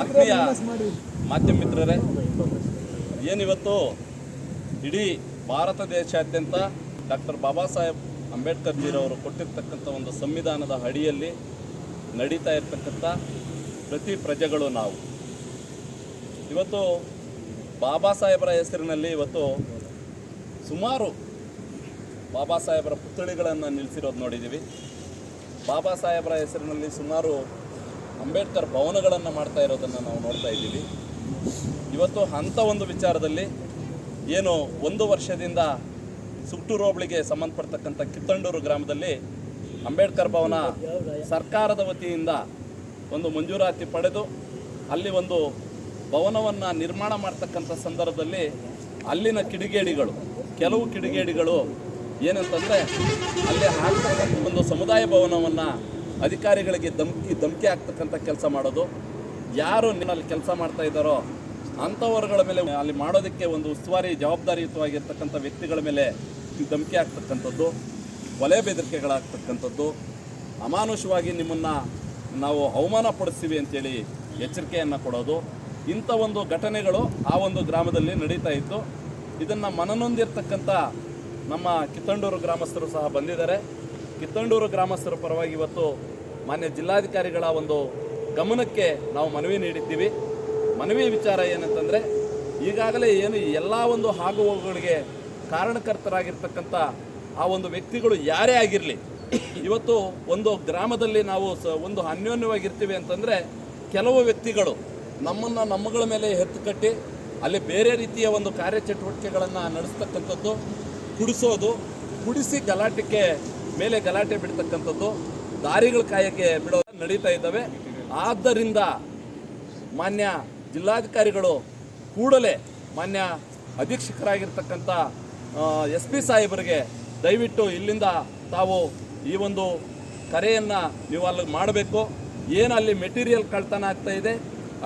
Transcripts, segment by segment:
ಆತ್ಮೀಯ ಮಾಧ್ಯಮ ಮಿತ್ರರೇ ಏನಿವತ್ತು ಇಡೀ ಭಾರತ ದೇಶಾದ್ಯಂತ ಡಾಕ್ಟರ್ ಬಾಬಾ ಸಾಹೇಬ್ ಅಂಬೇಡ್ಕರ್ ಜೀರವರು ಕೊಟ್ಟಿರ್ತಕ್ಕಂಥ ಒಂದು ಸಂವಿಧಾನದ ಅಡಿಯಲ್ಲಿ ನಡೀತಾ ಇರತಕ್ಕಂಥ ಪ್ರತಿ ಪ್ರಜೆಗಳು ನಾವು. ಇವತ್ತು ಬಾಬಾ ಸಾಹೇಬರ ಹೆಸರಿನಲ್ಲಿ ಇವತ್ತು ಸುಮಾರು ಬಾಬಾ ಸಾಹೇಬರ ಪುತ್ಥಳಿಗಳನ್ನು ನಿಲ್ಲಿಸಿರೋದು ನೋಡಿದ್ದೀವಿ ಬಾಬಾ ಸಾಹೇಬರ ಹೆಸರಿನಲ್ಲಿ ಸುಮಾರು ಅಂಬೇಡ್ಕರ್ ಭವನಗಳನ್ನು ಮಾಡ್ತಾ ಇರೋದನ್ನು ನಾವು ನೋಡ್ತಾ ಇದ್ದೀವಿ. ಇವತ್ತು ಅಂಥ ಒಂದು ವಿಚಾರದಲ್ಲಿ ಏನು ಒಂದು ವರ್ಷದಿಂದ ಸುಟ್ಟೂರು ಹೋಬಳಿಗೆ ಸಂಬಂಧಪಡ್ತಕ್ಕಂಥ ಕಿತ್ತಂಡೂರು ಗ್ರಾಮದಲ್ಲಿ ಅಂಬೇಡ್ಕರ್ ಭವನ ಸರ್ಕಾರದ ವತಿಯಿಂದ ಒಂದು ಮಂಜೂರಾತಿ ಪಡೆದು ಅಲ್ಲಿ ಒಂದು ಭವನವನ್ನು ನಿರ್ಮಾಣ ಮಾಡ್ತಕ್ಕಂಥ ಸಂದರ್ಭದಲ್ಲಿ ಅಲ್ಲಿನ ಕಿಡಿಗೇಡಿಗಳು, ಕೆಲವು ಕಿಡಿಗೇಡಿಗಳು ಏನಂತಂದರೆ ಅಲ್ಲಿ ಹಾಕ್ತಕ್ಕಂಥ ಒಂದು ಸಮುದಾಯ ಭವನವನ್ನು ಅಧಿಕಾರಿಗಳಿಗೆ ಧಮ್ಕಿ, ಧಮಕಿ ಆಗ್ತಕ್ಕಂಥ ಕೆಲಸ ಮಾಡೋದು. ಯಾರು ನಿನ್ನಲ್ಲಿ ಕೆಲಸ ಮಾಡ್ತಾ ಇದ್ದಾರೋ ಅಂಥವರುಗಳ ಮೇಲೆ ಅಲ್ಲಿ ಮಾಡೋದಕ್ಕೆ ಒಂದು ಉಸ್ತುವಾರಿ, ಜವಾಬ್ದಾರಿಯುತವಾಗಿರ್ತಕ್ಕಂಥ ವ್ಯಕ್ತಿಗಳ ಮೇಲೆ ಧಮಕಿ ಆಗ್ತಕ್ಕಂಥದ್ದು ಒಲೆ ಬೆದರಿಕೆಗಳಾಗ್ತಕ್ಕಂಥದ್ದು. ಅಮಾನುಷವಾಗಿ ನಿಮ್ಮನ್ನು ನಾವು ಅವಮಾನ ಪಡಿಸ್ತೀವಿ ಅಂತೇಳಿ ಎಚ್ಚರಿಕೆಯನ್ನು ಕೊಡೋದು. ಇಂಥ ಒಂದು ಘಟನೆಗಳು ಆ ಒಂದು ಗ್ರಾಮದಲ್ಲಿ ನಡೀತಾ ಇತ್ತು. ಇದನ್ನು ಮನನೊಂದಿರ್ತಕ್ಕಂಥ ನಮ್ಮ ಕಿತ್ತಂಡೂರು ಗ್ರಾಮಸ್ಥರು ಸಹ ಬಂದಿದ್ದಾರೆ. ಕಿತ್ತಂಡೂರು ಗ್ರಾಮಸ್ಥರ ಪರವಾಗಿ ಇವತ್ತು ಮಾನ್ಯ ಜಿಲ್ಲಾಧಿಕಾರಿಗಳ ಒಂದು ಗಮನಕ್ಕೆ ನಾವು ಮನವಿ ನೀಡಿದ್ದೀವಿ. ಮನವಿ ವಿಚಾರ ಏನಂತಂದರೆ, ಈಗಾಗಲೇ ಏನು ಎಲ್ಲ ಒಂದು ಆಗುವಗಳಿಗೆ ಕಾರಣಕರ್ತರಾಗಿರ್ತಕ್ಕಂಥ ಆ ಒಂದು ವ್ಯಕ್ತಿಗಳು ಯಾರೇ ಆಗಿರಲಿ, ಇವತ್ತು ಒಂದು ಗ್ರಾಮದಲ್ಲಿ ನಾವು ಸ ಒಂದು ಅನ್ಯೋನ್ಯವಾಗಿರ್ತೀವಿ ಅಂತಂದರೆ, ಕೆಲವು ವ್ಯಕ್ತಿಗಳು ನಮ್ಮನ್ನು ನಮ್ಮಗಳ ಮೇಲೆ ಎತ್ತು ಕಟ್ಟಿ, ಅಲ್ಲಿ ಬೇರೆ ರೀತಿಯ ಒಂದು ಕಾರ್ಯಚಟುವಟಿಕೆಗಳನ್ನು ನಡೆಸ್ತಕ್ಕಂಥದ್ದು, ಕುಡಿಸೋದು, ಕುಡಿಸಿ ಗಲಾಟೆಗೆ ಮೇಲೆ ಗಲಾಟೆ ಬಿಡ್ತಕ್ಕಂಥದ್ದು ದಾರಿಗಳ ಕಾಯಕ್ಕೆ ಬಿಡೋ ನಡೀತಾ ಇದ್ದಾವೆ. ಆದ್ದರಿಂದ ಮಾನ್ಯ ಜಿಲ್ಲಾಧಿಕಾರಿಗಳು ಕೂಡಲೇ ಮಾನ್ಯ ಅಧೀಕ್ಷಕರಾಗಿರ್ತಕ್ಕಂಥ ಎಸ್ ಪಿ ಸಾಹೇಬರಿಗೆ ದಯವಿಟ್ಟು ಇಲ್ಲಿಂದ ತಾವು ಈ ಒಂದು ಕರೆಯನ್ನು ನೀವು ಅಲ್ಲಿ ಮಾಡಬೇಕು. ಏನು ಅಲ್ಲಿ ಮೆಟೀರಿಯಲ್ ಕಳ್ತನ ಆಗ್ತಾ ಇದೆ,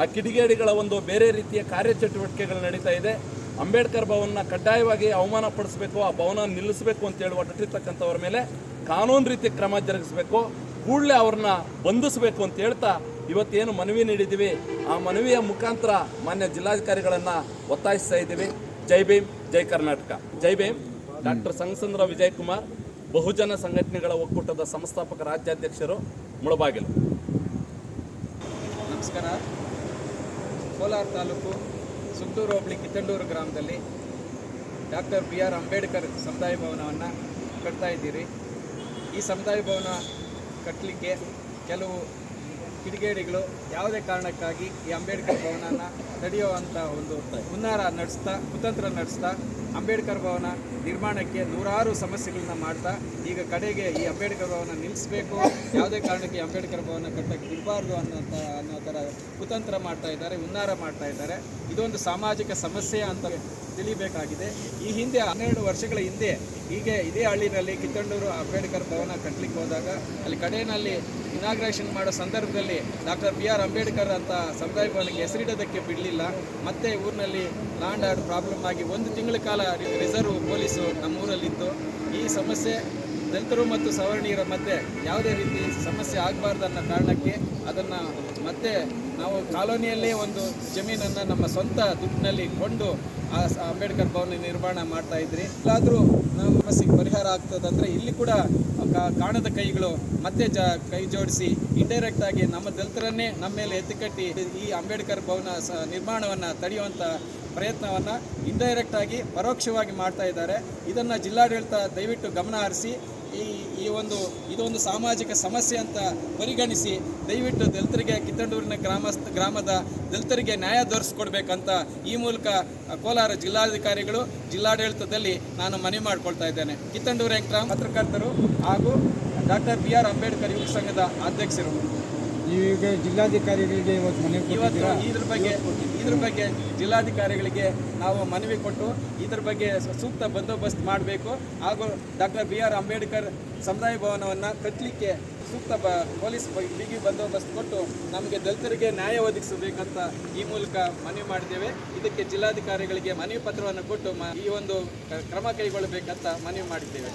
ಆ ಕಿಡಿಗೇಡಿಗಳ ಒಂದು ಬೇರೆ ರೀತಿಯ ಕಾರ್ಯಚಟುವಟಿಕೆಗಳು ನಡೀತಾ ಇದೆ. ಅಂಬೇಡ್ಕರ್ ಭವನ ಕಡ್ಡಾಯವಾಗಿ ಅವಮಾನ ಪಡಿಸಬೇಕು ಆ ಭವನ ನಿಲ್ಲಿಸಬೇಕು ಅಂತೇಳಿ ಒಟ್ಟಿರ್ತಕ್ಕಂಥವ್ರ ಮೇಲೆ ಕಾನೂನು ರೀತಿ ಕ್ರಮ ಜರುಗಿಸಬೇಕು, ಕೂಡಲೇ ಅವ್ರನ್ನ ಬಂಧಿಸಬೇಕು ಅಂತ ಹೇಳ್ತಾ ಇವತ್ತೇನು ಮನವಿ ನೀಡಿದ್ದೀವಿ. ಆ ಮನವಿಯ ಮುಖಾಂತರ ಮಾನ್ಯ ಜಿಲ್ಲಾಧಿಕಾರಿಗಳನ್ನು ಒತ್ತಾಯಿಸ್ತಾ ಇದ್ದೀವಿ. ಜೈ ಭೀಮ್, ಜೈ ಕರ್ನಾಟಕ. ಜೈ ಭೀಮ್, ಡಾಕ್ಟರ್ ಸಂಗಸಂದ್ರ ವಿಜಯ್ ಕುಮಾರ್ ಬಹುಜನ ಸಂಘಟನೆಗಳ ಒಕ್ಕೂಟದ ಸಂಸ್ಥಾಪಕ ರಾಜ್ಯಾಧ್ಯಕ್ಷರು ಮುಳಬಾಗಿಲು. ನಮಸ್ಕಾರ. ಕೋಲಾರ ತಾಲೂಕು ಸುತ್ತೂರು ಹೋಬಳಿ ಕಿತ್ತಂಡೂರು ಗ್ರಾಮದಲ್ಲಿ ಡಾಕ್ಟರ್ ಬಿ ಆರ್ ಅಂಬೇಡ್ಕರ್ ಸಮುದಾಯ ಭವನವನ್ನು ಕಟ್ತಾ ಇದ್ದೀರಿ. ಈ ಸಮುದಾಯ ಭವನ ಕಟ್ಟಲಿಕ್ಕೆ ಕೆಲವು ಕಿಡಿಗೇಡಿಗಳು ಯಾವುದೇ ಕಾರಣಕ್ಕಾಗಿ ಈ ಅಂಬೇಡ್ಕರ್ ಭವನನ ತಡೆಯುವಂಥ ಒಂದು ಹುನ್ನಾರ ನಡೆಸ್ತಾ, ಕುತಂತ್ರ ನಡೆಸ್ತಾ, ಅಂಬೇಡ್ಕರ್ ಭವನ ನಿರ್ಮಾಣಕ್ಕೆ ನೂರಾರು ಸಮಸ್ಯೆಗಳನ್ನ ಮಾಡ್ತಾ, ಈಗ ಕಡೆಗೆ ಈ ಅಂಬೇಡ್ಕರ್ ಭವನ ನಿಲ್ಲಿಸಬೇಕು. ಯಾವುದೇ ಕಾರಣಕ್ಕೆ ಅಂಬೇಡ್ಕರ್ ಭವನ ಕಟ್ಟಕ್ಕೆ ಬಿಡಬಾರ್ದು ಅನ್ನೋಂಥ ಅನ್ನೋ ಥರ ಕುತಂತ್ರ ಮಾಡ್ತಾ ಇದ್ದಾರೆ, ಹುನ್ನಾರ ಮಾಡ್ತಾ ಇದ್ದಾರೆ. ಇದೊಂದು ಸಾಮಾಜಿಕ ಸಮಸ್ಯೆ ಅಂತ ತಿಳಿಬೇಕಾಗಿದೆ. ಈ ಹಿಂದೆ ಹನ್ನೆರಡು ವರ್ಷಗಳ ಹಿಂದೆ ಹೀಗೆ ಇದೇ ಹಳ್ಳಿನಲ್ಲಿ ಕಿತ್ತಂಡೂರು ಅಂಬೇಡ್ಕರ್ ಭವನ ಕಟ್ಟಲಿಕ್ಕೆ ಹೋದಾಗ, ಅಲ್ಲಿ ಕಡೆಯಲ್ಲಿ ಇನಾಗ್ರೇಷನ್ ಮಾಡೋ ಸಂದರ್ಭದಲ್ಲಿ ಡಾಕ್ಟರ್ ಬಿ ಆರ್ ಅಂಬೇಡ್ಕರ್ ಅಂತ ಸಮುದಾಯ ಭವನಕ್ಕೆ ಹೆಸರಿಡೋದಕ್ಕೆ ಬಿಡಲಿಲ್ಲ. ಮತ್ತೆ ಊರಿನಲ್ಲಿ ಲ್ಯಾಂಡ್ ಆರ್ಡ್ ಪ್ರಾಬ್ಲಮ್ ಆಗಿ ಒಂದು ತಿಂಗಳ ಕಾಲ ರಿಸರ್ವ್ ಪೊಲೀಸು ನಮ್ಮೂರಲ್ಲಿತ್ತು. ಈ ಸಮಸ್ಯೆ ದಲಿತರು ಮತ್ತು ಸವರ್ಣೀಯರ ಮಧ್ಯೆ ಯಾವುದೇ ರೀತಿ ಸಮಸ್ಯೆ ಆಗಬಾರ್ದು ಅನ್ನೋ ಕಾರಣಕ್ಕೆ ಅದನ್ನು ಮತ್ತೆ ನಾವು ಕಾಲೋನಿಯಲ್ಲೇ ಒಂದು ಜಮೀನನ್ನು ನಮ್ಮ ಸ್ವಂತ ದುಡ್ಡಿನಲ್ಲಿ ಕೊಂಡು ಆ ಅಂಬೇಡ್ಕರ್ ಭವನ ನಿರ್ಮಾಣ ಮಾಡ್ತಾ ಇದ್ರಿ. ಎಲ್ಲಾದರೂ ನಮ್ಮ ಸಮಸ್ಯೆಗೆ ಪರಿಹಾರ ಆಗ್ತದಂದ್ರೆ ಇಲ್ಲಿ ಕೂಡ ಕಾಣದ ಕೈಗಳು ಮತ್ತೆ ಜ ಕೈ ಜೋಡಿಸಿ ಇಂಡೈರೆಕ್ಟ್ ಆಗಿ ನಮ್ಮ ದಲಿತರನ್ನೇ ನಮ್ಮ ಮೇಲೆ ಎತ್ತಿಕಟ್ಟಿ ಈ ಅಂಬೇಡ್ಕರ್ ಭವನ ಸ ನಿರ್ಮಾಣವನ್ನು ತಡೆಯುವಂಥ ಪ್ರಯತ್ನವನ್ನು ಇಂಡೈರೆಕ್ಟ್ ಆಗಿ ಪರೋಕ್ಷವಾಗಿ ಮಾಡ್ತಾ ಇದ್ದಾರೆ. ಇದನ್ನು ಜಿಲ್ಲಾಡಳಿತ ದಯವಿಟ್ಟು ಗಮನ ಹರಿಸಿ. ಈ ಈ ಒಂದು, ಇದೊಂದು ಸಾಮಾಜಿಕ ಸಮಸ್ಯೆ ಅಂತ ಪರಿಗಣಿಸಿ ದಯವಿಟ್ಟು ದಲಿತರಿಗೆ ಕಿತ್ತಂಡೂರಿನ ಗ್ರಾಮಸ್ಥ, ಗ್ರಾಮದ ದಲಿತರಿಗೆ ನ್ಯಾಯ ದೊರಕಿಸ್ಕೊಡ್ಬೇಕಂತ ಈ ಮೂಲಕ ಕೋಲಾರ ಜಿಲ್ಲಾಧಿಕಾರಿಗಳು ಜಿಲ್ಲಾಡಳಿತದಲ್ಲಿ ನಾನು ಮನವಿ ಮಾಡಿಕೊಳ್ತಾ ಇದ್ದೇನೆ. ಕಿತ್ತಂಡೂರು ಗ್ರಾಮ ಪತ್ರಕರ್ತರು ಹಾಗೂ ಡಾಕ್ಟರ್ ಬಿ ಆರ್ ಅಂಬೇಡ್ಕರ್ ಯುವ ಸಂಘದ ಅಧ್ಯಕ್ಷರು. ಈಗ ಜಿಲ್ಲಾಧಿಕಾರಿಗಳಿಗೆ ಇವತ್ತು ಮನವಿ ಇವತ್ತು ಇದ್ರ ಬಗ್ಗೆ ಇದ್ರ ಬಗ್ಗೆ ಜಿಲ್ಲಾಧಿಕಾರಿಗಳಿಗೆ ನಾವು ಮನವಿ ಕೊಟ್ಟು ಇದ್ರ ಬಗ್ಗೆ ಸೂಕ್ತ ಬಂದೋಬಸ್ತ್ ಮಾಡಬೇಕು. ಹಾಗೂ ಡಾಕ್ಟರ್ ಬಿ ಆರ್ ಅಂಬೇಡ್ಕರ್ ಸಮುದಾಯ ಭವನವನ್ನು ಕಟ್ಟಲಿಕ್ಕೆ ಸೂಕ್ತ ಬ ಪೊಲೀಸ್ ಬಿಗಿ ಬಂದೋಬಸ್ತ್ ಕೊಟ್ಟು ನಮಗೆ ದಲಿತರಿಗೆ ನ್ಯಾಯ ಒದಗಿಸಬೇಕಂತ ಈ ಮೂಲಕ ಮನವಿ ಮಾಡಿದ್ದೇವೆ. ಇದಕ್ಕೆ ಜಿಲ್ಲಾಧಿಕಾರಿಗಳಿಗೆ ಮನವಿ ಪತ್ರವನ್ನು ಕೊಟ್ಟು ಈ ಒಂದು ಕ್ರಮ ಕೈಗೊಳ್ಳಬೇಕಂತ ಮನವಿ ಮಾಡಿದ್ದೇವೆ.